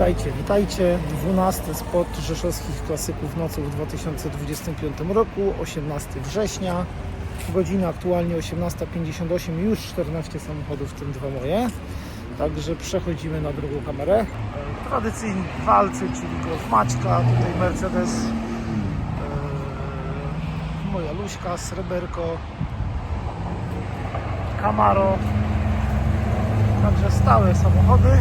Witajcie, witajcie. 12 spot rzeszowskich klasyków nocą w 2025 roku, 18 września. Godzina aktualnie 18.58, już 14 samochodów, w tym dwa moje. Także przechodzimy na drugą kamerę. Tradycyjni walcy, czyli Golf Maćka, tutaj Mercedes, e, moja Luśka, Sreberko, Camaro. Także stałe samochody.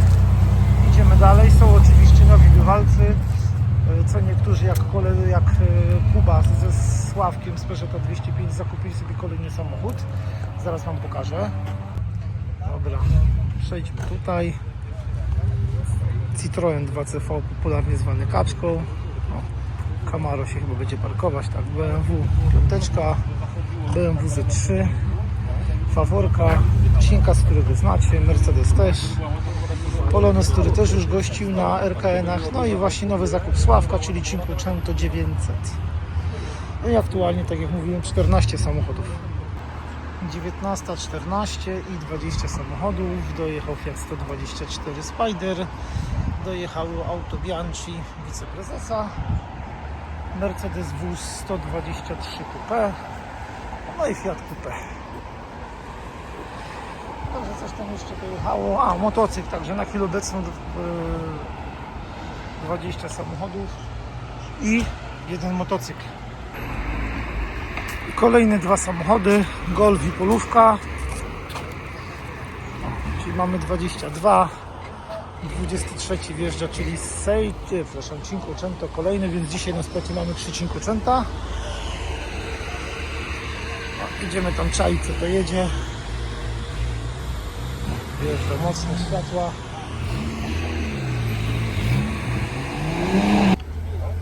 Idziemy dalej. Są oczywiście nowi bywalcy. e, Co niektórzy, jak koledzy, jak e, Kuba ze Sławkiem z Peugeota 205 zakupili sobie kolejny samochód. Zaraz Wam pokażę. Dobra, przejdźmy tutaj. Citroen 2CV, popularnie zwany kaczką. O, Camaro się chyba będzie parkować, tak. BMW piąteczka, BMW Z3, Faworka, Cinka, z którego znacie, Mercedes też. Polones, który też już gościł na RKN-ach. No i właśnie nowy zakup Sławka, czyli Cinquecento 900. No i aktualnie, tak jak mówiłem, 14 samochodów. 19.14 i 20 samochodów. Dojechał Fiat 124 Spider. Dojechało auto Bianchi wiceprezesa. Mercedes Wóz 123 Coupe. No i Fiat Coupe. Także coś tam jeszcze pojechało. A, motocykl, także na chwilę obecną yy, 20 samochodów i jeden motocykl. Kolejne dwa samochody, Golf i Polówka. Czyli mamy 22. 23 wjeżdża, czyli Sej, przepraszam, Cinquecento kolejny, więc dzisiaj na spocie mamy 3 Cinquecenta. Idziemy tam czaić, co to jedzie. Wjeżdża mocne światła.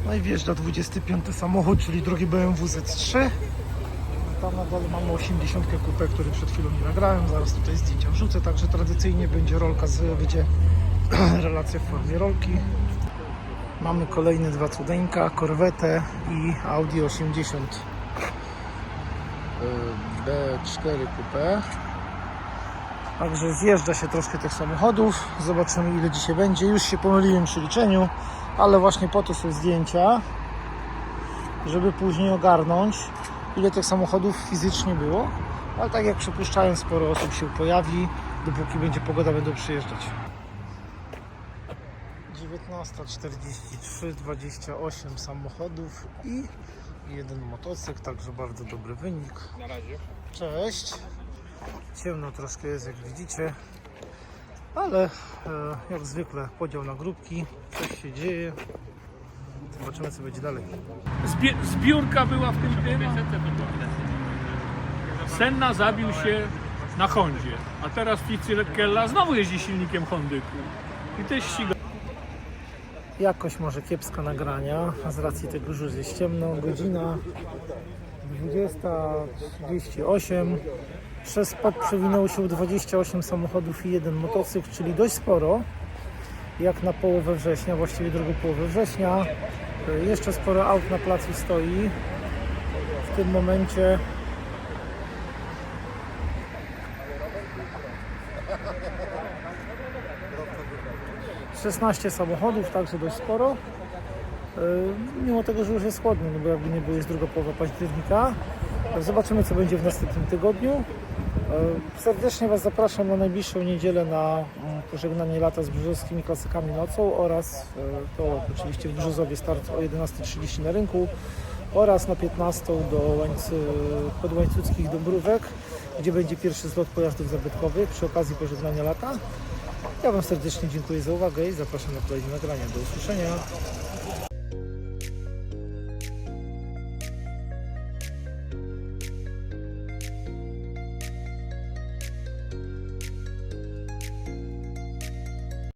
No i wjeżdża 25 samochód, czyli drugi BMW Z3. Tam na dole mamy 80 kupę, który przed chwilą nie nagrałem. Zaraz tutaj zdjęcia wrzucę, także tradycyjnie będzie rolka, z, będzie relacja w formie rolki. Mamy kolejne dwa cudeńka, Corvette i Audi 80 y, B4 Coupe. Także zjeżdża się troszkę tych samochodów. Zobaczymy ile dzisiaj będzie. Już się pomyliłem przy liczeniu, ale właśnie po to są zdjęcia, żeby później ogarnąć ile tych samochodów fizycznie było. Ale tak jak przypuszczałem, sporo osób się pojawi. Dopóki będzie pogoda, będą przyjeżdżać. 19.43, 28 samochodów i jeden motocykl, także bardzo dobry wynik. Na razie. Cześć. Ciemno troszkę jest, jak widzicie, ale e, jak zwykle podział na grupki, coś się dzieje. Zobaczymy, co będzie dalej. Zbie zbiórka była w tym tym. Senna zabił się na Hondzie, a teraz Fitzgerald znowu jeździ silnikiem Hondy. I też ściga. Jakość może kiepska nagrania, z racji tego, że jest ciemno. Godzina 20.38. Przez spad przewinęło się 28 samochodów i jeden motocykl, czyli dość sporo. Jak na połowę września, właściwie drugą połowę września. E, Jeszcze sporo aut na placu stoi. W tym momencie 16 samochodów, także dość sporo. Yy, Mimo tego, że już jest chłodno, no bo jakby nie było, jest druga połowa października. Zobaczymy, co będzie w następnym tygodniu. Yy, Serdecznie Was zapraszam na najbliższą niedzielę na mm, pożegnanie lata z brzozowskimi klasykami nocą oraz yy, to oczywiście w Brzozowie start o 11.30 na rynku oraz na 15 do łańcy, podłańcuckich Dąbrówek, gdzie będzie pierwszy zlot pojazdów zabytkowych przy okazji pożegnania lata. Ja Wam serdecznie dziękuję za uwagę i zapraszam na kolejne nagrania. Do usłyszenia.